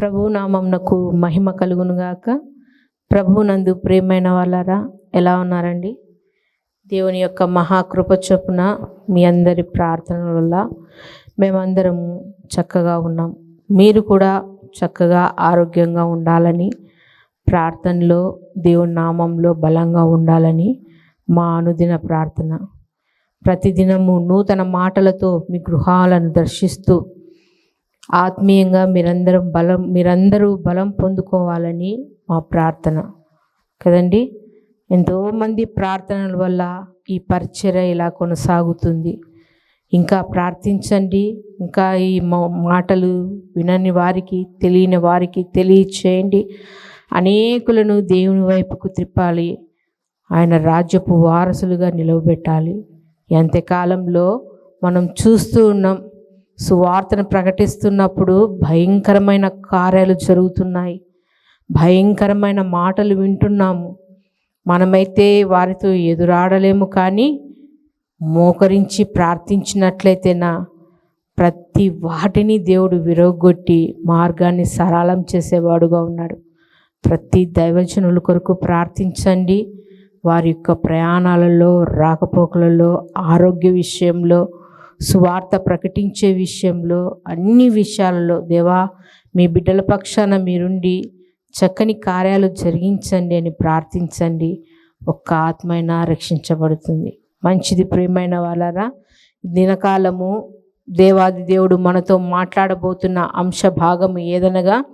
ప్రభు నామంనకు మహిమ కలుగునుగాక ప్రభునందు ప్రేమైన వాళ్ళారా ఎలా ఉన్నారండి? దేవుని యొక్క మహాకృప చొప్పున మీ అందరి ప్రార్థనల వల్ల మేమందరము చక్కగా ఉన్నాం. మీరు కూడా చక్కగా ఆరోగ్యంగా ఉండాలని ప్రార్థనలో దేవుని నామంలో బలంగా ఉండాలని మా అనుదిన ప్రార్థన. ప్రతిదినము నూతన మాటలతో మీ గృహాలను దర్శిస్తూ ఆత్మీయంగా మీరందరం బలం మీరందరూ బలం పొందుకోవాలని మా ప్రార్థన. కదండి? ఎంతోమంది ప్రార్థనల వల్ల ఈ పరిచర్య ఇలా కొనసాగుతుంది. ఇంకా ప్రార్థించండి. ఇంకా ఈ మాటలు వినని వారికి తెలియని వారికి తెలియచేయండి. అనేకులను దేవుని వైపుకు త్రిప్పాలి ఆయన రాజ్యపు వారసులుగా నిలవబెట్టాలి. ఎంతకాలంలో మనం చూస్తూ ఉన్నాం సువార్తను ప్రకటిస్తున్నప్పుడు భయంకరమైన కార్యాలు జరుగుతున్నాయి. భయంకరమైన మాటలు వింటున్నాము. మనమైతే వారితో ఎదురాడలేము కానీ మోకరించి ప్రార్థించినట్లయితేనా ప్రతి వాటిని దేవుడు విరగొట్టి మార్గాన్ని సరళం చేసేవాడుగా ఉన్నాడు. ప్రతి దైవజనుల కొరకు ప్రార్థించండి. వారి యొక్క ప్రయాణాలలో రాకపోకలలో ఆరోగ్య విషయంలో సువార్త ప్రకటించే విషయంలో అన్ని విషయాలలో దేవా మీ బిడ్డల పక్షాన మీరుండి చక్కని కార్యాలు జరిగించండి అని ప్రార్థించండి. ఒక్క ఆత్మైనా రక్షించబడుతుంది. మంచిది ప్రియమైన వాళ్ళరా దినకాలము దేవాది దేవుడు మనతో మాట్లాడబోతున్న అంశ భాగము ఏదనగా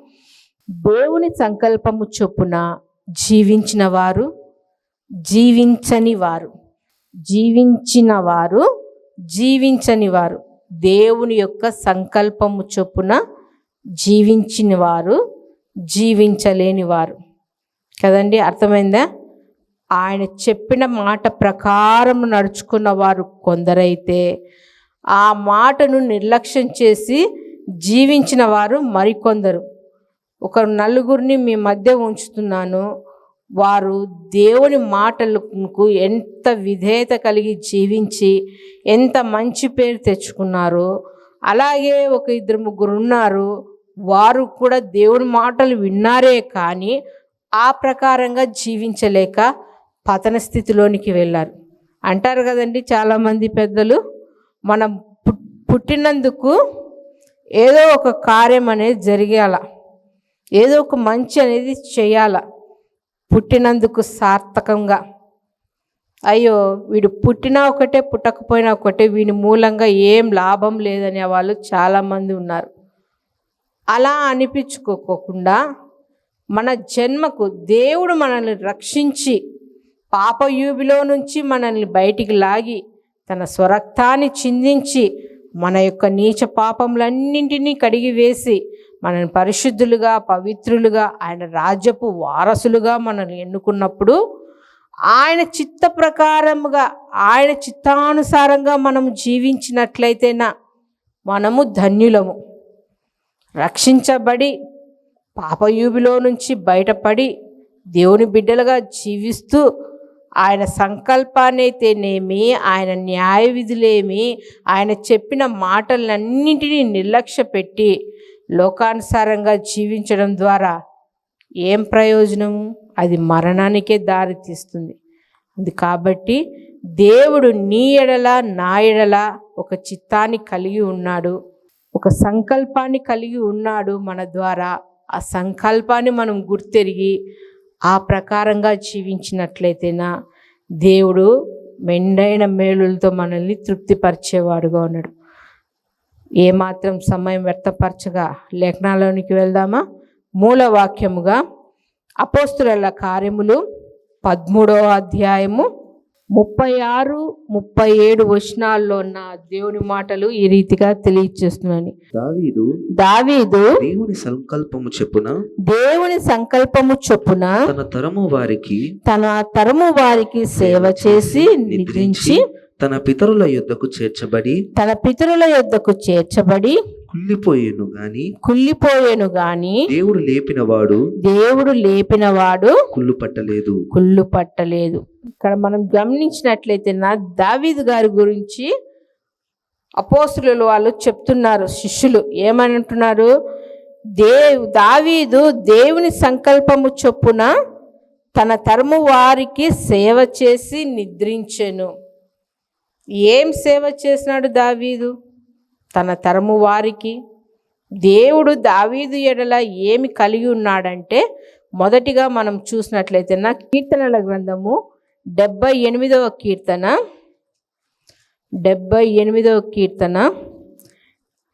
దేవుని సంకల్పము చొప్పున జీవించిన వారు జీవించని వారు. జీవించిన వారు జీవించని వారు దేవుని యొక్క సంకల్పము చొప్పున జీవించిన వారు జీవించలేని వారు కదండి అర్థమైందా? ఆయన చెప్పిన మాట ప్రకారం నడుచుకున్న వారు కొందరైతే ఆ మాటను నిర్లక్ష్యం చేసి జీవించిన వారు మరికొందరు. ఒక నలుగురిని మీ మధ్య ఉంచుతున్నాను వారు దేవుని మాటలకు ఎంత విధేయత కలిగి జీవించి ఎంత మంచి పేరు తెచ్చుకున్నారో అలాగే ఒక ఇద్దరు ముగ్గురు ఉన్నారు. వారు కూడా దేవుని మాటలు విన్నారే కానీ ఆ ప్రకారంగా జీవించలేక పతన స్థితిలోనికి వెళ్ళారు. అంటారు కదండి చాలామంది పెద్దలు మనం పుట్టినందుకు ఏదో ఒక కార్యం అనేది జరిగేలా ఏదో ఒక మంచి అనేది చేయాలా? పుట్టినందుకు సార్థకంగా. అయ్యో వీడు పుట్టినా ఒకటే పుట్టకపోయినా ఒకటే వీని మూలంగా ఏం లాభం లేదనే వాళ్ళు చాలామంది ఉన్నారు. అలా అనిపించుకోకుండా మన జన్మకు దేవుడు మనల్ని రక్షించి పాపయూబిలో నుంచి మనల్ని బయటికి లాగి తన స్వరక్తాన్ని చిందించి మన యొక్క నీచ పాపములన్నింటినీ కడిగి వేసి మనల్ని పరిశుద్ధులుగా పవిత్రులుగా ఆయన రాజ్యపు వారసులుగా మనల్ని ఎన్నుకున్నప్పుడు ఆయన చిత్త ప్రకారముగా ఆయన చిత్తానుసారంగా మనము జీవించినట్లయితేనా మనము ధన్యులము. రక్షించబడి పాపయూబిలో నుంచి బయటపడి దేవుని బిడ్డలుగా జీవిస్తూ ఆయన సంకల్పాన్ని అయితేనేమి ఆయన న్యాయ విధులేమి ఆయన చెప్పిన మాటలన్నింటినీ నిర్లక్ష్య పెట్టి లోకానుసారంగా జీవించడం ద్వారా ఏం ప్రయోజనము? అది మరణానికే దారితీస్తుంది అది కాబట్టి దేవుడు నీ ఎడల నా ఎడల ఒక చిత్తాన్ని కలిగి ఉన్నాడు. ఒక సంకల్పాన్ని కలిగి ఉన్నాడు మన ద్వారా. ఆ సంకల్పాన్ని మనం గుర్తెరిగి ఆ ప్రకారంగా జీవించినట్లయితేనా దేవుడు మెండైన మేలులతో మనల్ని తృప్తిపరిచేవాడుగా ఉన్నాడు. ఏమాత్రం సమయం వ్యర్థపరచగా లేఖనాలోనికి వెళ్దామా? మూల వాక్యముగా అపోస్తుల కార్యములు పదమూడవ అధ్యాయము ముప్పై ఆరు ముప్పై ఏడు వచనాల్లో ఉన్న దేవుని మాటలు ఈ రీతిగా తెలియచేస్తున్నాను. దావీదు దావీదు దేవుని సంకల్పము చెప్పున దేవుని సంకల్పము చొప్పున తన తరము వారికి తన తరము వారికి సేవ చేసి నిద్రించి తన పితరుల యుద్ధకు చేర్చబడి తన పితరుల యొద్దకు చేర్చబడి కుళ్ళిపోయేను గాని కుళ్ళిపోయేను గాని దేవుడు లేపినవాడు దేవుడు లేపినవాడు కుళ్ళు పట్టలేదు. కుళ్ళు పట్టలేదు. ఇక్కడ మనం గమనించినట్లయితే నా దావీదు గారి గురించి అపోస్తులు వాళ్ళు చెప్తున్నారు శిష్యులు ఏమని అంటున్నారు దేవ్ దావీదు దేవుని సంకల్పము చొప్పున తన తరము వారికి సేవ చేసి నిద్రించెను. ఏం సేవ చేసినాడు దావీదు? తన తరము వారికి దేవుడు దావీదు ఎడల ఏమి కలిగి ఉన్నాడంటే మొదటిగా మనం చూసినట్లయితే నా కీర్తనల గ్రంథము డెబ్బై ఎనిమిదవ కీర్తన. డెబ్బై ఎనిమిదవ కీర్తన.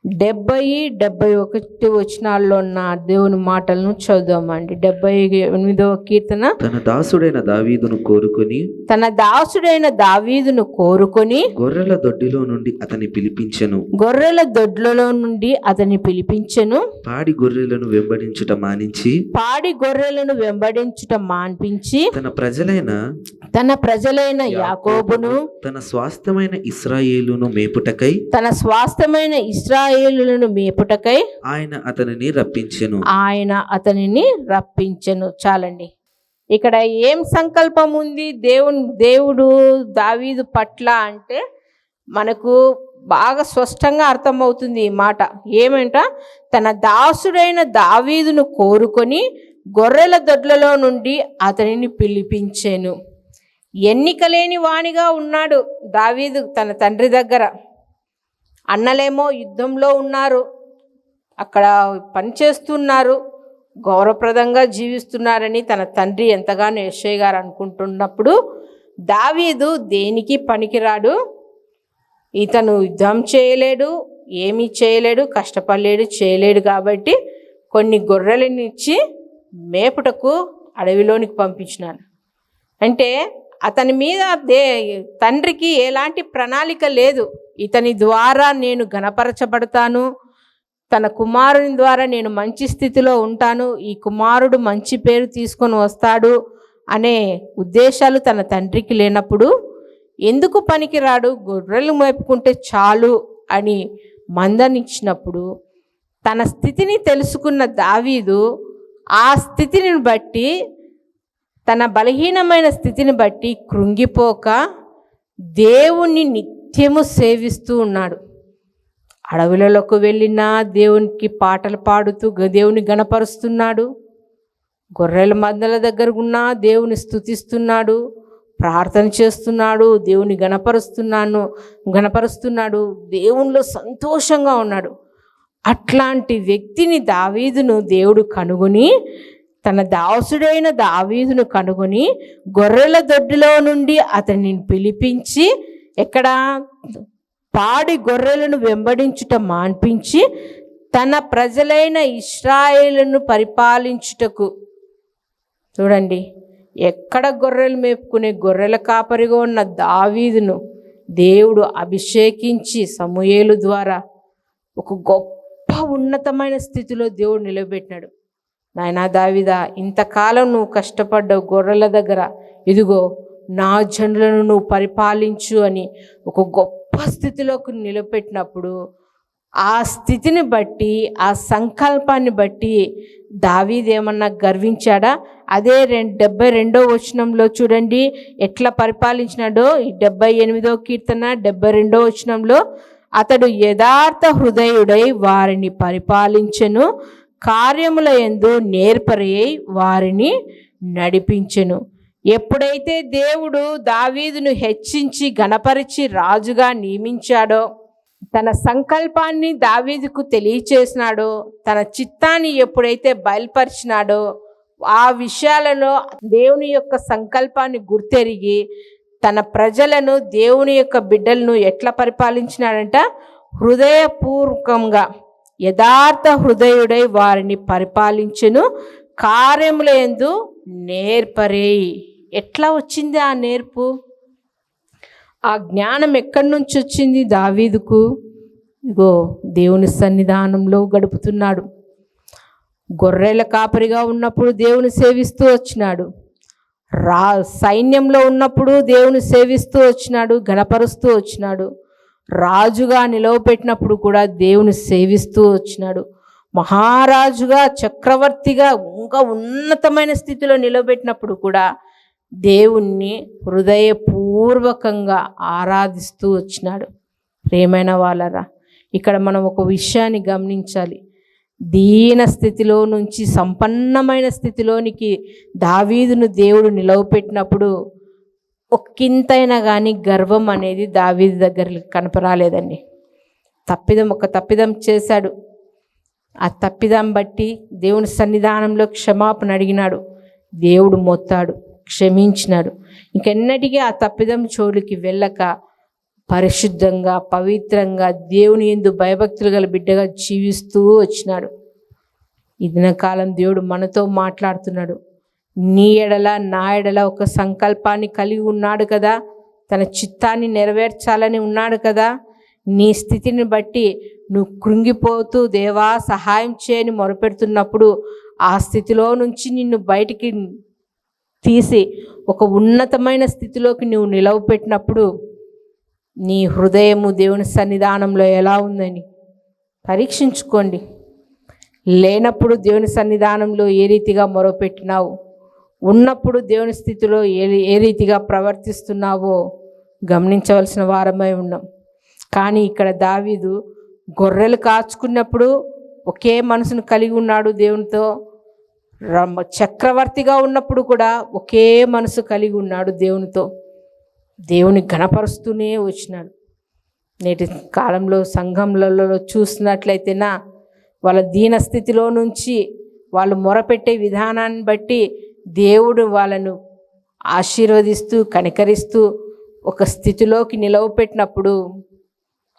డెబ్బై డెబ్బై ఒకటి వచనాల్లో ఉన్న దేవుని మాటలను చదుదామండి డెబ్బై ఎనిమిదవ కీర్తన. తన దాసుడైన దావీదును కోరుకొని తన దాసుడైన దావీదును కోరుకొని గొర్రెల దొడ్డిలో నుండి అతని పిలిపించెను. గొర్రెల దొడ్లలో నుండి అతని పిలిపించెను. పాడి గొర్రెలను వెంబడించుట మానించి పాడి గొర్రెలను వెంబడించుట మాన్పించి తన ప్రజలైన తన ప్రజలైన యాకోబును తన స్వాస్థ్యమైన ఇస్రాయేలును మేపుటకై తన స్వాస్థ్యమైన ఇస్రాయేలులను మేపుటకై ఆయన అతనిని రప్పించెను. ఆయన అతనిని రప్పించెను. చాలండి. ఇక్కడ ఏం సంకల్పం ఉంది దేవుని దేవుడు దావీదు పట్ల అంటే మనకు బాగా స్పష్టంగా అర్థమవుతుంది ఈ మాట. ఏమంట? తన దాసుడైన దావీదును కోరుకొని గొర్రెల దొడ్లలో నుండి అతనిని పిలిపించాను. ఎన్నికలేని వాణిగా ఉన్నాడు దావీదు తన తండ్రి దగ్గర. అన్నలేమో యుద్ధంలో ఉన్నారు. అక్కడ పనిచేస్తున్నారు. గౌరవప్రదంగా జీవిస్తున్నారని తన తండ్రి ఎంతగానో యశ్వయ్య గారు అనుకుంటున్నప్పుడు దావీదు దేనికి పనికిరాడు? ఇతను యుద్ధం చేయలేడు ఏమీ చేయలేడు కష్టపడలేడు చేయలేడు కాబట్టి కొన్ని గొర్రెలనిచ్చి మేపుటకు అడవిలోనికి పంపించినాను అంటే అతని మీద దే తండ్రికి ఎలాంటి ప్రణాళిక లేదు. ఇతని ద్వారా నేను గణపరచబడతాను తన కుమారుని ద్వారా నేను మంచి స్థితిలో ఉంటాను ఈ కుమారుడు మంచి పేరు తీసుకొని వస్తాడు అనే ఉద్దేశాలు తన తండ్రికి లేనప్పుడు ఎందుకు పనికిరాడు? గొర్రెలు మేపుకుంటే చాలు అని మందనిచ్చినప్పుడు తన స్థితిని తెలుసుకున్న దావీదు ఆ స్థితిని బట్టి తన బలహీనమైన స్థితిని బట్టి కృంగిపోక దేవుణ్ణి నిత్యము సేవిస్తూ ఉన్నాడు. అడవులలోకి వెళ్ళినా దేవునికి పాటలు పాడుతూ దేవుని గణపరుస్తున్నాడు. గొర్రెల మందల దగ్గర ఉన్నా దేవుని స్తుతిస్తున్నాడు. ప్రార్థన చేస్తున్నాడు. దేవుని గణపరుస్తున్నాను గణపరుస్తున్నాడు. దేవునిలో సంతోషంగా ఉన్నాడు. అట్లాంటి వ్యక్తిని దావీదును దేవుడు కనుగొని తన దాసుడైన దావీదును కనుగొని గొర్రెల దొడ్డిలో నుండి అతనిని పిలిపించి ఎక్కడా పాడి గొర్రెలను వెంబడించుట మాన్పించి తన ప్రజలైన ఇస్రాయేలును పరిపాలించుటకు. చూడండి ఎక్కడ గొర్రెలు మేపుకునే గొర్రెల కాపరిగా ఉన్న దావీదును దేవుడు అభిషేకించి సమూయేలు ద్వారా ఒక గొప్ప ఉన్నతమైన స్థితిలో దేవుడు నిలబెట్టినాడు. నాయనా దావిదా ఇంతకాలం నువ్వు కష్టపడ్డావు గొర్రెల దగ్గర ఇదిగో నా జనులను నువ్వు పరిపాలించు అని ఒక గొప్ప స్థితిలోకి నిలబెట్టినప్పుడు ఆ స్థితిని బట్టి ఆ సంకల్పాన్ని బట్టి దావీదేమన్నా గర్వించాడా? అదే రెండు డెబ్బై రెండో వచనంలో చూడండి ఎట్లా పరిపాలించినాడో? ఈ డెబ్బై ఎనిమిదో కీర్తన డెబ్బై రెండో వచనంలో అతడు యథార్థ హృదయుడై వారిని పరిపాలించెను కార్యముల ఎందు నేర్పరై వారిని నడిపించెను. ఎప్పుడైతే దేవుడు దావీదును హెచ్చించి గణపరిచి రాజుగా నియమించాడో తన సంకల్పాన్ని దావీదుకు తెలియచేసినాడో తన చిత్తాన్ని ఎప్పుడైతే బయలుపరిచినాడో ఆ విషయాలలో దేవుని యొక్క సంకల్పాన్ని గుర్తెరిగి తన ప్రజలను దేవుని యొక్క బిడ్డలను ఎట్లా పరిపాలించినాడంట? హృదయపూర్వకంగా యథార్థ హృదయుడై వారిని పరిపాలించను. కార్యములందు నేర్పరేయి. ఎట్లా వచ్చింది ఆ నేర్పు? ఆ జ్ఞానం ఎక్కడి నుంచి వచ్చింది దావీదుకు? ఇగో దేవుని సన్నిధానంలో గడుపుతున్నాడు. గొర్రెల కాపరిగా ఉన్నప్పుడు దేవుని సేవిస్తూ వచ్చినాడు. రా సైన్యంలో ఉన్నప్పుడు దేవుని సేవిస్తూ వచ్చినాడు గణపరుస్తూ వచ్చినాడు. రాజుగా నిలవపెట్టినప్పుడు కూడా దేవుని సేవిస్తూ వచ్చినాడు. మహారాజుగా చక్రవర్తిగా ఇంకా ఉన్నతమైన స్థితిలో నిలబెట్టినప్పుడు కూడా దేవుణ్ణి హృదయపూర్వకంగా ఆరాధిస్తూ వచ్చినాడు. ప్రేమైన వాళ్ళరా ఇక్కడ మనం ఒక విషయాన్ని గమనించాలి. దీన స్థితిలో నుంచి సంపన్నమైన స్థితిలోనికి దావీదును దేవుడు నిలవపెట్టినప్పుడు ఒక్కింతైనా కానీ గర్వం అనేది దావీదు దగ్గర కనపరాలేదండి. తప్పిదం ఒక తప్పిదం చేశాడు. ఆ తప్పిదం బట్టి దేవుని సన్నిధానంలో క్షమాపణ అడిగినాడు. దేవుడు మొత్తాడు. క్షమించినాడు. ఇంకెన్నటికీ ఆ తప్పిదం చోటుకి వెళ్ళక పరిశుద్ధంగా పవిత్రంగా దేవుని ఎందు భయభక్తులు గల బిడ్డగా జీవిస్తూ వచ్చినాడు. ఈ దినకాలం దేవుడు మనతో మాట్లాడుతున్నాడు. నీ ఎడల నా ఎడల ఒక సంకల్పాన్ని కలిగి ఉన్నాడు కదా. తన చిత్తాన్ని నెరవేర్చాలని ఉన్నాడు కదా. నీ స్థితిని బట్టి నువ్వు కృంగిపోతూ దేవా సహాయం చేయని మొరపెడుతున్నప్పుడు ఆ స్థితిలో నుంచి నిన్ను బయటికి తీసి ఒక ఉన్నతమైన స్థితిలోకి నువ్వు నిలవపెట్టినప్పుడు నీ హృదయము దేవుని సన్నిధానంలో ఎలా ఉందని పరీక్షించుకోండి. లేనప్పుడు దేవుని సన్నిధానంలో ఏ రీతిగా మొరపెట్టినావు? ఉన్నప్పుడు దేవుని స్థితిలో ఏ ఏ రీతిగా ప్రవర్తిస్తున్నావో గమనించవలసిన వారమై ఉన్నాం. కానీ ఇక్కడ దావీదు గొర్రెలు కాచుకున్నప్పుడు ఒకే మనసును కలిగి ఉన్నాడు దేవునితో. చక్రవర్తిగా ఉన్నప్పుడు కూడా ఒకే మనసు కలిగి ఉన్నాడు దేవునితో. దేవుని గణపరుస్తూనే వచ్చినాడు. నేటి కాలంలో సంఘంలలో చూసినట్లయితేనా వాళ్ళ దీన స్థితిలో నుంచి వాళ్ళు మొరపెట్టే విధానాన్ని బట్టి దేవుడు వాళ్ళను ఆశీర్వదిస్తూ కనికరిస్తూ ఒక స్థితిలోకి నిలవపెట్టినప్పుడు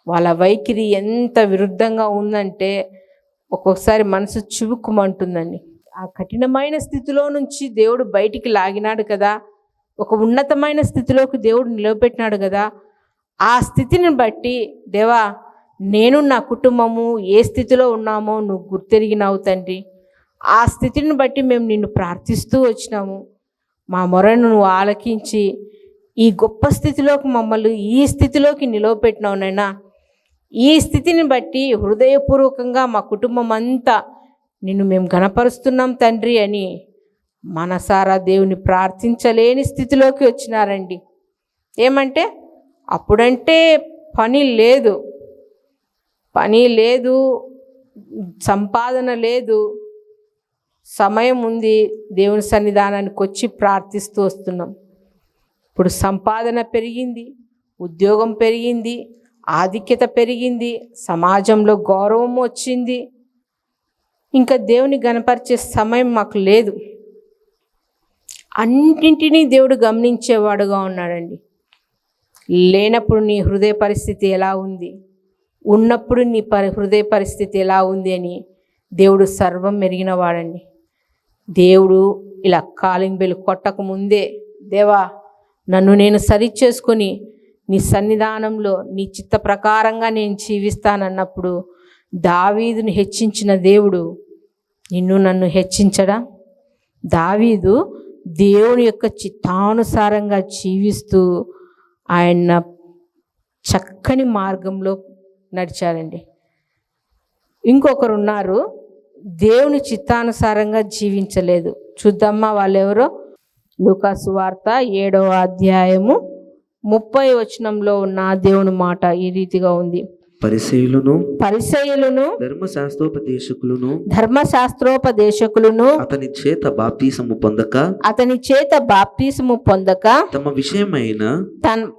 వాళ్ళ వైఖరి ఎంత విరుద్ధంగా ఉందంటే ఒక్కొక్కసారి మనసు చివుక్కుమంటుందండి. ఆ కఠినమైన స్థితిలో నుంచి దేవుడు బయటికి లాగినాడు కదా. ఒక ఉన్నతమైన స్థితిలోకి దేవుడు నిలబెట్టినాడు కదా. ఆ స్థితిని బట్టి దేవా నేను నా కుటుంబము ఏ స్థితిలో ఉన్నామో నువ్వు గుర్తెరిగినావు తండ్రి. ఆ స్థితిని బట్టి మేము నిన్ను ప్రార్థిస్తూ వచ్చినాము. మా మొరను నువ్వు ఆలకించి ఈ గొప్ప స్థితిలోకి మమ్మల్ని ఈ స్థితిలోకి నిలవపెట్టినావు నైనా ఈ స్థితిని బట్టి హృదయపూర్వకంగా మా కుటుంబం అంతా నిన్ను మేము గణపరుస్తున్నాం తండ్రి అని మనసారా దేవుని ప్రార్థించలేని స్థితిలోకి వచ్చినారండి. ఏమంటే అప్పుడంటే పని లేదు. పని లేదు సంపాదన లేదు. సమయం ఉంది దేవుని సన్నిధానానికి వచ్చి ప్రార్థిస్తూ వస్తున్నాం. ఇప్పుడు సంపాదన పెరిగింది ఉద్యోగం పెరిగింది ఆధిక్యత పెరిగింది సమాజంలో గౌరవం వచ్చింది. ఇంకా దేవుని గనపరిచే సమయం మాకు లేదు. అన్నింటినీ దేవుడు గమనించేవాడుగా ఉన్నాడండి. లేనప్పుడు నీ హృదయ పరిస్థితి ఎలా ఉంది? ఉన్నప్పుడు నీ పరి హృదయ పరిస్థితి ఎలా ఉంది అని దేవుడు సర్వం మెరిగినవాడండి దేవుడు ఇలా కాలింగ్ బెల్ కొట్టక ముందే దేవా నన్ను నేను సరి చేసుకొని నీ సన్నిధానంలో నీ చిత్త ప్రకారంగా నేను జీవిస్తానన్నప్పుడు దావీదుని హెచ్చించిన దేవుడు నిన్ను నన్ను హెచ్చించడా? దావీదు దేవుని యొక్క చిత్తానుసారంగా జీవిస్తూ ఆయన చక్కని మార్గంలో నడిచారండి ఇంకొకరు ఉన్నారు దేవుని చిత్తానుసారంగా జీవించలేదు. చూద్దామా వాళ్ళెవరో? లూకాసు వార్త ఏడవ అధ్యాయము ముప్పై వచనంలో ఉన్న దేవుని మాట ఈ రీతిగా ఉంది. పరిశీలును పరిసయులను ధర్మశాస్త్రోపదేశకులను ధర్మశాస్త్రోపదేశకులను అతని చేత బాప్తీసము పొందక అతని చేత బాప్తీసము పొందక తమ విషయమైన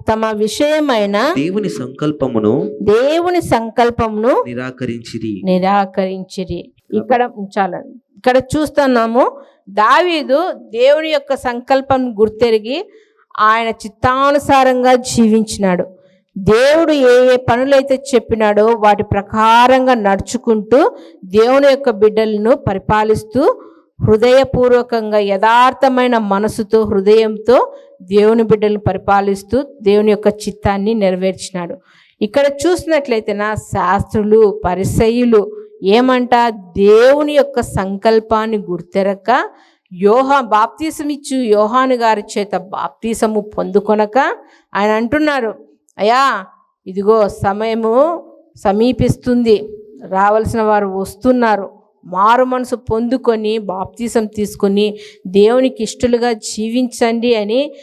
తమ విషయమైన దేవుని సంకల్పమును దేవుని సంకల్పమును నిరాకరించిరి. నిరాకరించిరి. ఇక్కడ ఉంచాలండి ఇక్కడ చూస్తున్నాము దావీదు దేవుని యొక్క సంకల్పం గుర్తెరిగి ఆయన చిత్తానుసారంగా జీవించినాడు. దేవుడు ఏ ఏ పనులైతే చెప్పినాడో వాటి ప్రకారంగా నడుచుకుంటూ దేవుని యొక్క బిడ్డలను పరిపాలిస్తూ హృదయపూర్వకంగా యథార్థమైన మనసుతో హృదయంతో దేవుని బిడ్డలను పరిపాలిస్తూ దేవుని యొక్క చిత్తాన్ని నెరవేర్చినాడు. ఇక్కడ చూసినట్లయితే నా శాస్త్రులు పరిసయులు ఏమంట దేవుని యొక్క సంకల్పాన్ని గుర్తెరక యోహా బాప్తీసం ఇచ్చు యోహాను గారి చేత బాప్తీసము పొందుకొనక ఆయన అంటున్నారు అయ్యా ఇదిగో సమయము సమీపిస్తుంది. రావలసిన వారు వస్తున్నారు. మారు మనసు పొందుకొని బాప్తీసం తీసుకొని దేవునికి ఇష్టలుగా జీవించండి అని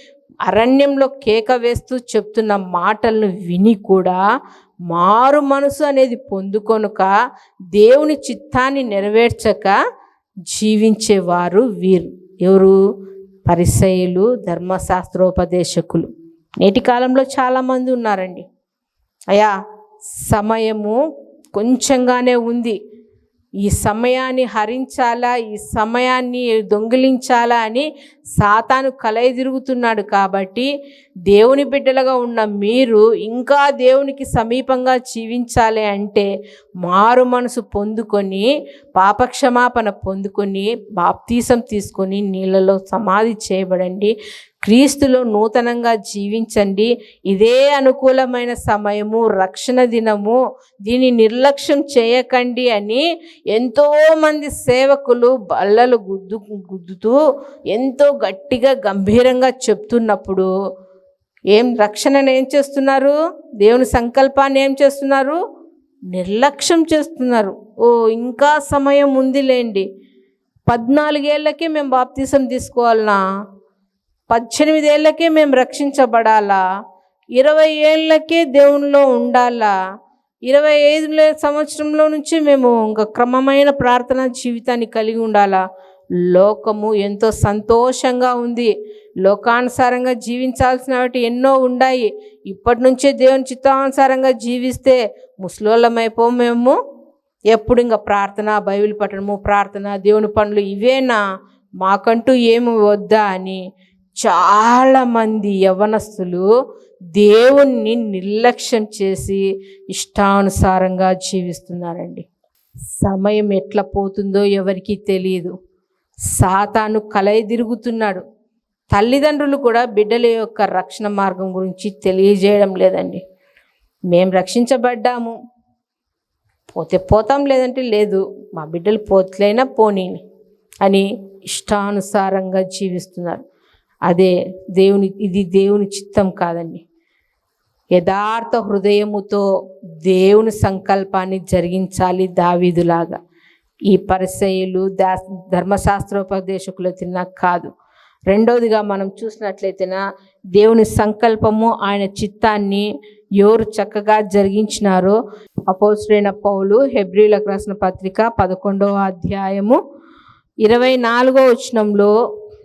అరణ్యంలో కేక వేస్తూ చెప్తున్న మాటలను విని కూడా మారు మనసు అనేది పొందుకొనుక దేవుని చిత్తాన్ని నెరవేర్చక జీవించేవారు వీరు. ఎవరు? పరిసయులు ధర్మశాస్త్రోపదేశకులు. నేటి కాలంలో చాలామంది ఉన్నారండి. అయా సమయము కొంచెంగానే ఉంది. ఈ సమయాన్ని హరించాలా? ఈ సమయాన్ని దొంగిలించాలా? అని సాతాను కలయి తిరుగుతున్నాడు కాబట్టి దేవుని బిడ్డలుగా ఉన్న మీరు ఇంకా దేవునికి సమీపంగా జీవించాలి అంటే మారు మనసు పొందుకొని పాపక్షమాపణ పొందుకొని బాప్తీసం తీసుకొని నీళ్ళలో సమాధి చేయబడండి. క్రీస్తులో నూతనంగా జీవించండి. ఇదే అనుకూలమైన సమయము రక్షణ దినము. దీన్ని నిర్లక్ష్యం చేయకండి అని ఎంతోమంది సేవకులు బల్లలు గుద్దు గుద్దుతూ ఎంతో గట్టిగా గంభీరంగా చెప్తున్నప్పుడు ఏం రక్షణను ఏం చేస్తున్నారు? దేవుని సంకల్పాన్ని ఏం చేస్తున్నారు? నిర్లక్ష్యం చేస్తున్నారు. ఓ ఇంకా సమయం ఉందిలేండి. పద్నాలుగేళ్ళకే మేము బాప్తీసం తీసుకోవాలనా? పద్దెనిమిదేళ్ళకే మేము రక్షించబడాలా? ఇరవై ఏళ్ళకే దేవునిలో ఉండాలా? ఇరవై ఐదు సంవత్సరంలో నుంచి మేము ఇంకా క్రమమైన ప్రార్థన జీవితాన్ని కలిగి ఉండాలా? లోకము ఎంతో సంతోషంగా ఉంది. లోకానుసారంగా జీవించాల్సిన వాటి ఎన్నో ఉన్నాయి ఇప్పటి నుంచే దేవుని చిత్తానుసారంగా జీవిస్తే ముసలోళ్ళమైపో మేము ఎప్పుడు ఇంకా ప్రార్థన బైబిల్ పట్టడము ప్రార్థన దేవుని పనులు ఇవేనా? మాకంటూ ఏమి వద్దా అని చాలామంది యవనస్తులు దేవుణ్ణి నిర్లక్ష్యం చేసి ఇష్టానుసారంగా జీవిస్తున్నారండి. సమయం ఎట్లా పోతుందో ఎవరికీ తెలియదు. సాతాను కలయి తిరుగుతున్నాడు తల్లిదండ్రులు కూడా బిడ్డల యొక్క రక్షణ మార్గం గురించి తెలియజేయడం లేదండి. మేము రక్షించబడ్డాము. పోతే పోతాం లేదంటే లేదు. మా బిడ్డలు పోతలైనా పోనీ అని ఇష్టానుసారంగా జీవిస్తున్నారు. అదే దేవుని ఇది దేవుని చిత్తం కాదండి. యథార్థ హృదయముతో దేవుని సంకల్పాన్ని జరిగించాలి దావీదులాగా. ఈ పరిసయులు దా ధర్మశాస్త్రోపదేశకులు తిన్నా కాదు. రెండవదిగా మనం చూసినట్లయితేనా దేవుని సంకల్పము ఆయన చిత్తాన్ని ఎవరు చక్కగా జరిగించినారో అపోసుడైన పౌలు హెబ్రిలకు రాసిన పత్రిక పదకొండవ అధ్యాయము ఇరవై నాలుగో వచనంలో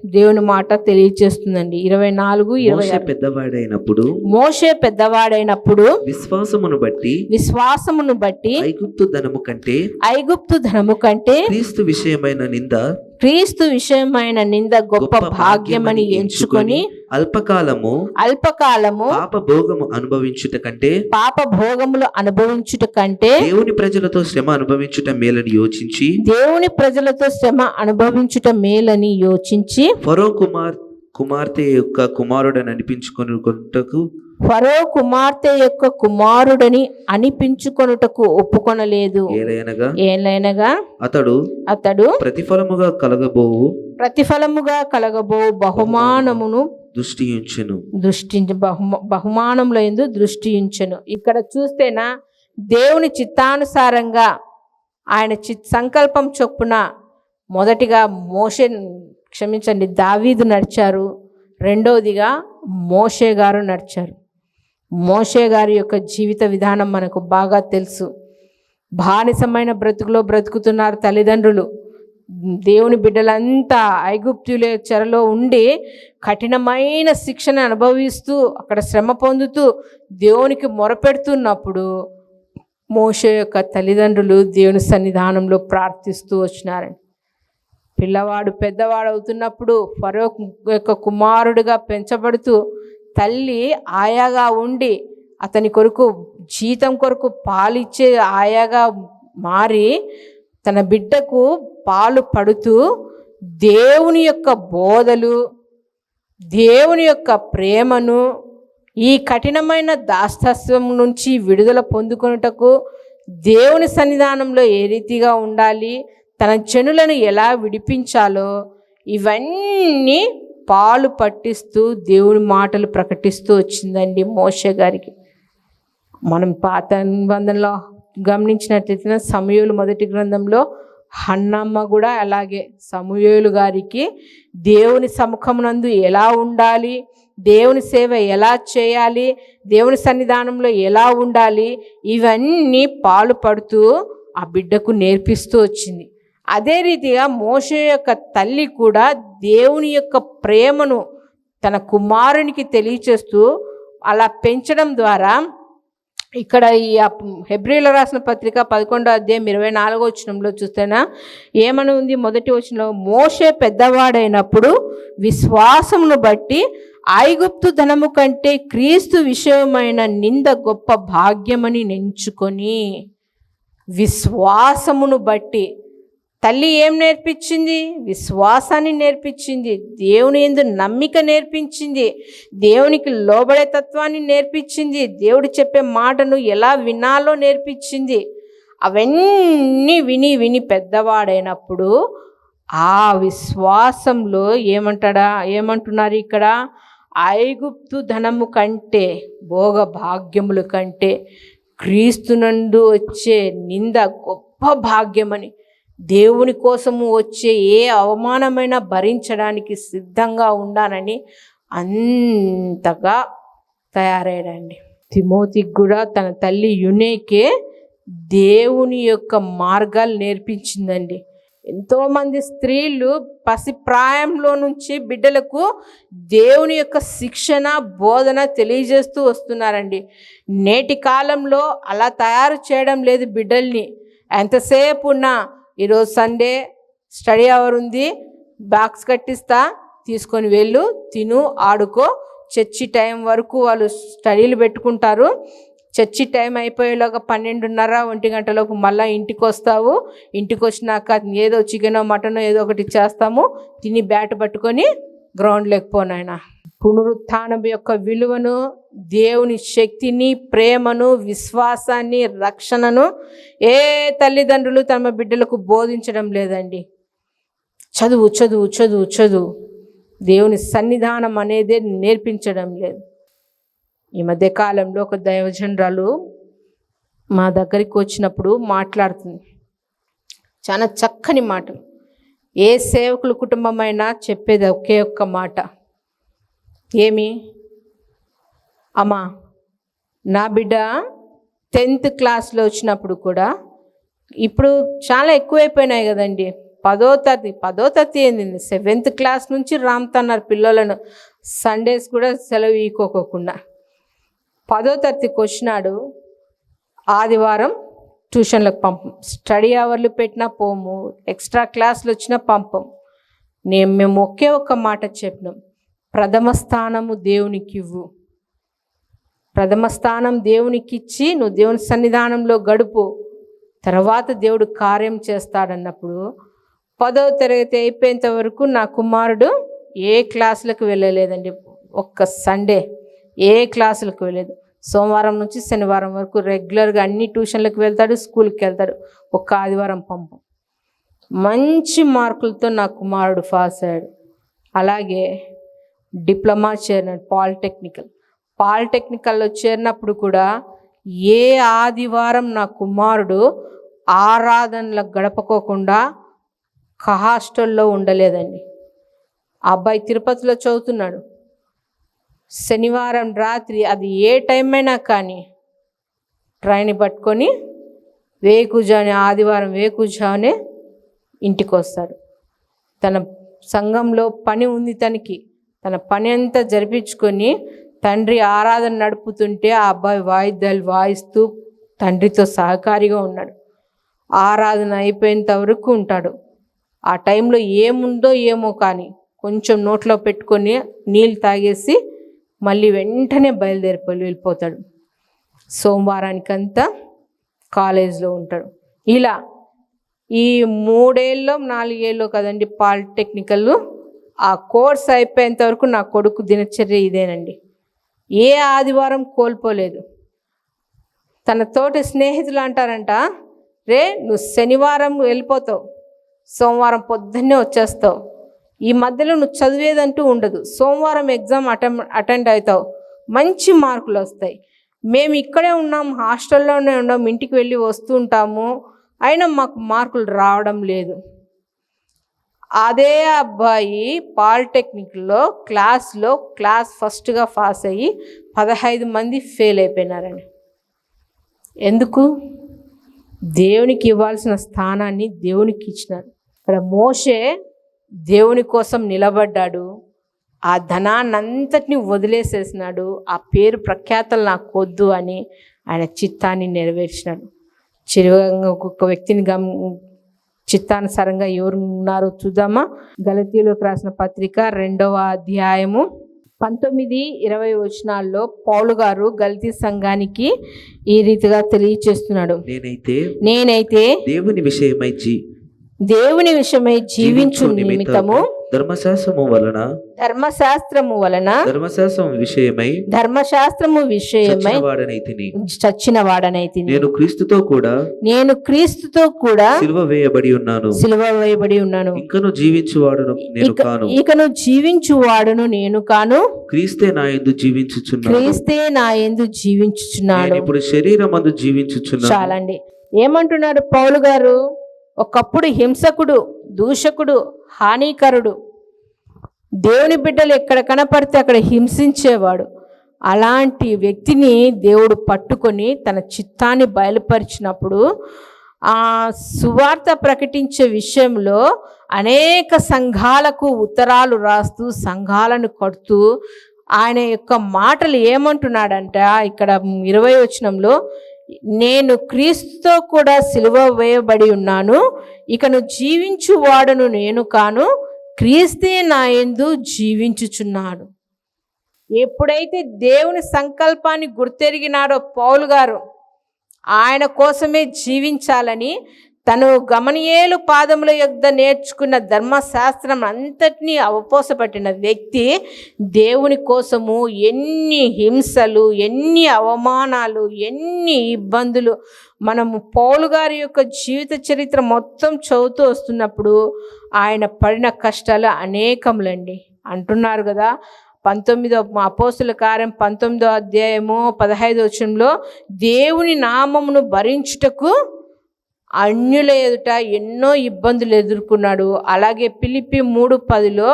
దేవుని మాట తెలియజేస్తుందండి ఇరవై నాలుగు ఇరవై పెద్దవాడైనప్పుడు మోషే పెద్దవాడైనప్పుడు విశ్వాసమును బట్టి విశ్వాసమును బట్టి ఐగుప్తు ధనము కంటే ఐగుప్తు ధనము కంటే క్రీస్తు విషయమైన నింద క్రీస్తు విషయమైన నింద గొప్ప భాగ్యమని ఎంచుకొని అల్పకాలము అల్పకాలము పాప భోగము అనుభవించుట కంటే పాప భోగములు అనుభవించుట కంటే దేవుని ప్రజలతో శ్రమ అనుభవించుట మేలని యోచించి దేవుని ప్రజలతో శ్రమ అనుభవించుట మేలని యోచించి ఫరో కుమార్ కుమార్తె యొక్క కుమారుడని అనిపించుకొనుటకు ఫరో కుమార్తె యొక్క కుమారుడని అనిపించుకొనుటకు ఒప్పుకొనలేదు. ఏలైనగా? అతడు అతడు ప్రతిఫలముగా కలగబోవు. ప్రతిఫలముగా కలగబో బహుమానమును దృష్టి ఉంచెను దృష్టి బహుమ బహుమానంలో ఎందు దృష్టి ఉంచెను ఇక్కడ చూస్తేనా దేవుని చిత్తానుసారంగా ఆయన చిత్ సంకల్పం చొప్పున మొదటిగా మోషే క్షమించండి దావీదు నడిచారు. రెండవదిగా మోషే గారు నడిచారు. మోషే గారి యొక్క జీవిత విధానం మనకు బాగా తెలుసు. బానిసమైన బ్రతుకులో బ్రతుకుతున్నారు తల్లిదండ్రులు. దేవుని బిడ్డలంతా ఐగుప్తులే చెరలో ఉండి కఠినమైన శిక్షణ అనుభవిస్తూ అక్కడ శ్రమ పొందుతూ దేవునికి మొరపెడుతున్నప్పుడు మోషే యొక్క తల్లిదండ్రులు దేవుని సన్నిధానంలో ప్రార్థిస్తూ వచ్చినారండి. పిల్లవాడు పెద్దవాడు అవుతున్నప్పుడు ఫరో యొక్క కుమారుడిగా పెంచబడుతూ తల్లి ఆయాగా ఉండి అతని కొరకు జీతం కొరకు పాలిచ్చే ఆయాగా మారి తన బిడ్డకు పాలు పడుతూ దేవుని యొక్క బోధలు దేవుని యొక్క ప్రేమను ఈ కఠినమైన దాస్తత్వం నుంచి విడుదల పొందుకొనుటకు దేవుని సన్నిధానంలో ఏ రీతిగా ఉండాలి తన చెనులను ఎలా విడిపించాలో ఇవన్నీ పాలు పట్టిస్తూ దేవుని మాటలు ప్రకటిస్తూ వచ్చిందండి మోషే గారికి. మనం పాత నిబంధనలో గమనించినట్లయితే సమయోలు మొదటి గ్రంథంలో హన్నమ్మ కూడా అలాగే సమయోలు గారికి దేవుని సముఖమునందు ఎలా ఉండాలి దేవుని సేవ ఎలా చేయాలి దేవుని సన్నిధానంలో ఎలా ఉండాలి ఇవన్నీ పాలు పడుతూ ఆ బిడ్డకు నేర్పిస్తూ వచ్చింది. అదే రీతిగా మోషే యొక్క తల్లి కూడా దేవుని యొక్క ప్రేమను తన కుమారునికి తెలియచేస్తూ అలా పెంచడం ద్వారా ఇక్కడ ఈ హెబ్రిలో రాసిన పత్రిక పదకొండో అధ్యాయం ఇరవై నాలుగో వచనంలో చూస్తేనా ఏమని ఉంది? మొదటి వచనంలో మోషే పెద్దవాడైనప్పుడు విశ్వాసమును బట్టి ఐగుప్తు ధనము కంటే క్రీస్తు విషయమైన నింద గొప్ప భాగ్యమని నెంచుకొని విశ్వాసమును బట్టి తల్లి ఏం నేర్పించింది? విశ్వాసాన్ని నేర్పించింది. దేవుని ఎందు నమ్మిక నేర్పించింది. దేవునికి లోబడే తత్వాన్ని నేర్పించింది. దేవుడు చెప్పే మాటను ఎలా వినాలో నేర్పించింది. అవన్నీ విని విని పెద్దవాడైనప్పుడు ఆ విశ్వాసంలో ఏమంటాడా? ఏమంటున్నారు ఇక్కడ? ఐగుప్తు ధనము కంటే భోగ భాగ్యముల కంటే క్రీస్తునందు వచ్చే నింద గొప్ప భాగ్యమని. దేవుని కోసము వచ్చే ఏ అవమానమైనా భరించడానికి సిద్ధంగా ఉండానని అంతగా తయారయ్యాడండి. తిమోతికి కూడా తన తల్లి యునేకే దేవుని యొక్క మార్గాలు నేర్పించిందండి. ఎంతోమంది స్త్రీలు పసి ప్రాయంలో నుంచి బిడ్డలకు దేవుని యొక్క శిక్షణ బోధన తెలియజేస్తూ వస్తున్నారండి. నేటి కాలంలో అలా తయారు చేయడం లేదు బిడ్డల్ని. ఎంతసేపు ఉన్నా ఈరోజు సండే స్టడీ అవర్ ఉంది. బాక్స్ కట్టిస్తా తీసుకొని వెళ్ళు తిను ఆడుకో. చర్చి టైం వరకు వాళ్ళు స్టడీలు పెట్టుకుంటారు. చర్చి టైం అయిపోయేలోగా పన్నెండున్నర ఒంటి గంటలోపు మళ్ళీ ఇంటికి వస్తావు. ఇంటికి వచ్చినాక ఏదో చికెనో మటనో ఏదో ఒకటి చేస్తాము. తిని బ్యాట్ పట్టుకొని గ్రౌండ్ పోనాయన పునరుత్థానం యొక్క విలువను దేవుని శక్తిని ప్రేమను విశ్వాసాన్ని రక్షణను ఏ తల్లిదండ్రులు తమ బిడ్డలకు బోధించడం లేదండి. చదువు చదువు చదువు చదువు. దేవుని సన్నిధానం అనేదే నేర్పించడం లేదు. ఈ మధ్య కాలంలో ఒక దైవజనరాలు మా దగ్గరికి వచ్చినప్పుడు మాట్లాడుతుంది. చాలా చక్కని మాటలు. ఏ సేవకుల కుటుంబమైనా చెప్పేది ఒకే ఒక్క మాట. ఏమి? అమ్మా నా బిడ్డ టెన్త్ క్లాస్లో వచ్చినప్పుడు కూడా ఇప్పుడు చాలా ఎక్కువైపోయినాయి కదండి. పదో తరగతి పదో తరగతి ఏంది సెవెంత్ క్లాస్ నుంచి రామ్తన్నారు పిల్లలను. సండేస్ కూడా సెలవు ఈకోకోకుండా. పదో తరగతికి వచ్చినాడు. ఆదివారం ట్యూషన్లకు పంపం. స్టడీ అవర్లు పెట్టినా పోము. ఎక్స్ట్రా క్లాసులు వచ్చినా పంపం. నేను మేము ఒకే ఒక్క మాట చెప్పినాం. ప్రథమ స్థానము దేవునికివ్వు. ప్రథమ స్థానం దేవునికిచ్చి నువ్వు దేవుని సన్నిధానంలో గడుపు. తర్వాత దేవుడు కార్యం చేస్తాడన్నప్పుడు పదవ తరగతి అయిపోయేంత వరకు నా కుమారుడు ఏ క్లాసులకు వెళ్ళలేదండి. ఒక్క సండే ఏ క్లాసులకు వెళ్ళలేదు. సోమవారం నుంచి శనివారం వరకు రెగ్యులర్గా అన్ని ట్యూషన్లకు వెళ్తాడు స్కూల్కి వెళ్తాడు. ఒక్క ఆదివారం పంపం. మంచి మార్కులతో నా కుమారుడు పాస్ అయ్యాడు. అలాగే డిప్లొమా చేరినాడు పాలిటెక్నికల్. పాలిటెక్నికల్లో చేరినప్పుడు కూడా ఏ ఆదివారం నా కుమారుడు ఆరాధనలకు గడపకోకుండా హాస్టల్లో ఉండలేదండి. ఆ అబ్బాయి తిరుపతిలో చదువుతున్నాడు. శనివారం రాత్రి అది ఏ టైం అయినా కానీ ట్రైన్ పట్టుకొని వేకుజాని ఆదివారం వేకుజానే ఇంటికి వస్తాడు తన సంఘంలో పని ఉంది తనకి. తన పని అంతా జరిపించుకొని తండ్రి ఆరాధన నడుపుతుంటే ఆ అబ్బాయి వాయిద్యాలు వాయిస్తూ తండ్రితో సహకారిగా ఉన్నాడు. ఆరాధన అయిపోయేంత వరకు ఉంటాడు. ఆ టైంలో ఏముందో ఏమో కానీ కొంచెం నోట్లో పెట్టుకొని నీళ్ళు తాగేసి మళ్ళీ వెంటనే బయలుదేరిపోయి వెళ్ళిపోతాడు. సోమవారానికంతా కాలేజ్లో ఉంటాడు. ఇలా ఈ మూడేళ్ళు నాలుగేళ్ళు కదండి పాలిటెక్నికల్ ఆ కోర్స్ అయిపోయేంత వరకు నా కొడుకు దినచర్య ఇదేనండి. ఏ ఆదివారం కోల్పోలేదు. తన తోటి స్నేహితులు అంటారంట రే నువ్వు శనివారం వెళ్ళిపోతావు సోమవారం పొద్దున్నే వచ్చేస్తావు. ఈ మధ్యలో నువ్వు చదివేదంటూ ఉండదు. సోమవారం ఎగ్జామ్ అటెండ్ అటెండ్ అవుతావు. మంచి మార్కులు వస్తాయి. మేము ఇక్కడే ఉన్నాం హాస్టల్లోనే ఉన్నాం ఇంటికి వెళ్ళి వస్తూ ఉంటాము. అయినా మాకు మార్కులు రావడం లేదు. అదే అబ్బాయి పాలిటెక్నిక్లో క్లాస్లో క్లాస్ ఫస్ట్గా పాస్ అయ్యి పదహైదు మంది ఫెయిల్ అయిపోయినారని ఎందుకు? దేవునికి ఇవ్వాల్సిన స్థానాన్ని దేవునికి ఇచ్చినారు. ఇక్కడ మోషే దేవుని కోసం నిలబడ్డాడు. ఆ ధనాన్నంతటిని వదిలేసేసినాడు. ఆ పేరు ప్రఖ్యాతలు నాకు వద్దు అని ఆయన చిత్తాన్ని నెరవేర్చినాడు. చిరుగా ఒక్కొక్క వ్యక్తిని గమ చిత్తానుసారంగా ఎవరు ఉన్నారో చూద్దామా? గలతీలోకి రాసిన పత్రిక రెండవ అధ్యాయము పంతొమ్మిది ఇరవై వచనాల్లో పౌలు గారు గల్తీ సంఘానికి ఈ రీతిగా తెలియచేస్తున్నాడు. నేనైతే నేనైతే దేవుని విషయమై దేవుని విషయమై జీవించు నిమిత్తము ధర్మశాస్త్రము వలన ధర్మశాస్త్రము వలన ధర్మశాస్త్రం విషయమై ధర్మశాస్త్రము విషయమై వాడనైతిని చచ్చిన వాడనైతి నేను క్రీస్తుతో కూడా నేను క్రీస్తుతో కూడా సిలువ వేయబడి ఉన్నాను. సిలువ వేయబడి ఉన్నాను. ఇంకను జీవించువాడును నేను ఇక కాను. ఇకను జీవించు వాడును నేను కాను. క్రీస్తే నా ఎందు జీవించుచున్నాను క్రీస్తే నా ఎందు జీవించుచున్నాడు. నేను ఇప్పుడు శరీరం అందు జీవించుచున్నాను. చాలండి. ఏమంటున్నారు పౌలు గారు? ఒకప్పుడు హింసకుడు దూషకుడు హానికరుడు. దేవుని బిడ్డలు ఎక్కడ కనపడితే అక్కడ హింసించేవాడు. అలాంటి వ్యక్తిని దేవుడు పట్టుకొని తన చిత్తాన్ని బయలుపరిచినప్పుడు ఆ సువార్త ప్రకటించే విషయంలో అనేక సంఘాలకు ఉత్తరాలు రాస్తూ సంఘాలను కడుతూ ఆయన యొక్క మాటలు ఏమంటున్నాడంట ఇక్కడ ఇరవై వచనంలో నేను క్రీస్తుతో కూడా సిలువ వేయబడి ఉన్నాను. ఇకను జీవించువాడును నేను కాను క్రీస్తే నా ఎందు జీవించుచున్నాడు. ఎప్పుడైతే దేవుని సంకల్పాన్ని గుర్తెరిగినాడో పౌలు గారు ఆయన కోసమే జీవించాలని తను గమనియేలు పాదముల యొద్ద నేర్చుకున్న ధర్మశాస్త్రం అంతటినీ అవపోసపట్టిన వ్యక్తి దేవుని కోసము ఎన్ని హింసలు ఎన్ని అవమానాలు ఎన్ని ఇబ్బందులు మనము పౌలు గారి యొక్క జీవిత చరిత్ర మొత్తం చదువుతూ వస్తున్నప్పుడు ఆయన పడిన కష్టాలు అనేకములండి. అంటున్నారు కదా పంతొమ్మిదో అపోసుల కార్యం పంతొమ్మిదో అధ్యాయము పదహైదో వచనంలో దేవుని నామమును భరించుటకు అన్యుల ఎదుట ఎన్నో ఇబ్బందులు ఎదుర్కొన్నాడు. అలాగే పిలిపి మూడు పదిలో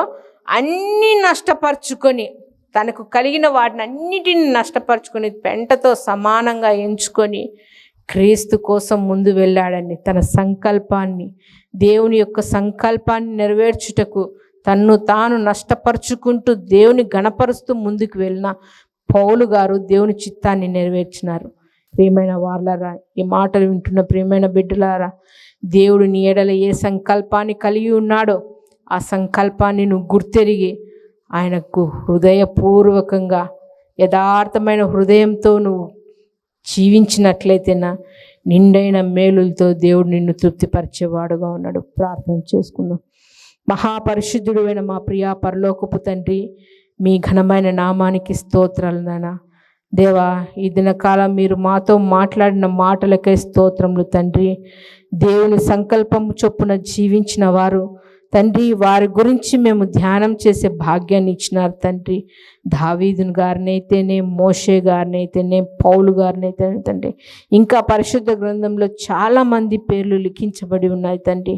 అన్నీ నష్టపరుచుకొని తనకు కలిగిన వాటిని అన్నిటిని నష్టపరుచుకొని పెంటతో సమానంగా ఎంచుకొని క్రీస్తు కోసం ముందు వెళ్ళాడండి. తన సంకల్పాన్ని దేవుని యొక్క సంకల్పాన్ని నెరవేర్చుటకు తన్ను తాను నష్టపరుచుకుంటూ దేవుని గణపరుస్తూ ముందుకు వెళ్ళిన పౌలు గారు దేవుని చిత్తాన్ని నెరవేర్చినారు. ప్రియమైన వార్లరా ఈ మాటలు వింటున్న ప్రియమైన బిడ్డలారా దేవుడు నీ ఎడల ఏ సంకల్పాన్ని కలిగి ఉన్నాడో ఆ సంకల్పాన్ని నువ్వు గుర్తెరిగి ఆయనకు హృదయపూర్వకంగా యథార్థమైన హృదయంతో నువ్వు జీవించినట్లయితేనా నిండైన మేలులతో దేవుడు నిన్ను తృప్తిపరిచేవాడుగా ఉన్నాడు. ప్రార్థన చేసుకుందాం. మహాపరిశుద్ధుడైన మా ప్రియా పరలోకపు తండ్రి మీ ఘనమైన నామానికి స్తోత్రాలు నానా దేవా ఈ దినకాలం మీరు మాతో మాట్లాడిన మాటలకే స్తోత్రములు తండ్రి. దేవుని సంకల్పము చొప్పున జీవించిన వారు తండ్రి వారి గురించి మేము ధ్యానం చేసే భాగ్యాన్ని ఇచ్చినారు తండ్రి. ధావీదుని గారినైతేనే మోషే గారినైతేనే పౌలు గారినైతేనే తండ్రి. ఇంకా పరిశుద్ధ గ్రంథంలో చాలామంది పేర్లు లిఖించబడి ఉన్నాయి తండ్రి.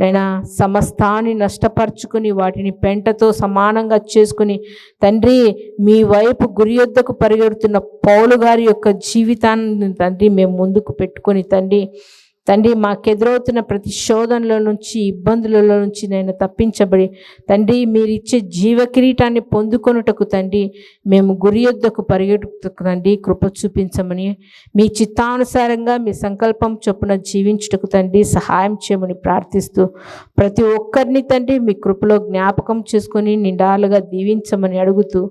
నైనా సమస్తాన్ని నష్టపరుచుకుని వాటిని పెంటతో సమానంగా చేసుకుని తండ్రి మీ వైపు గురి యొద్దకు పరిగెడుతున్న పౌలు గారి యొక్క జీవితాన్ని తండ్రి మేము ముందుకు పెట్టుకొని తండ్రి తండ్రి మాకెదురవుతున్న ప్రతి శోధనల నుంచి ఇబ్బందులలో నుంచి నేను తప్పించబడి తండ్రి మీరు ఇచ్చే జీవ కిరీటాన్ని పొందుకొనుటకు తండ్రి మేము గురి యొద్దకు పరిగెట్టుకు తండ్రి కృప చూపించమని మీ చిత్తానుసారంగా మీ సంకల్పం చొప్పున జీవించుటకు తండ్రి సహాయం చేయమని ప్రార్థిస్తూ ప్రతి ఒక్కరిని తండ్రి మీ కృపలో జ్ఞాపకం చేసుకొని నిండాలుగా దీవించమని అడుగుతూ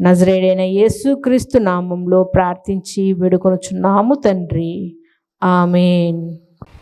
నజరేడైన యేసుక్రీస్తు నామంలో ప్రార్థించి వేడుకొనుచున్నాము తండ్రి. ఆమెన్.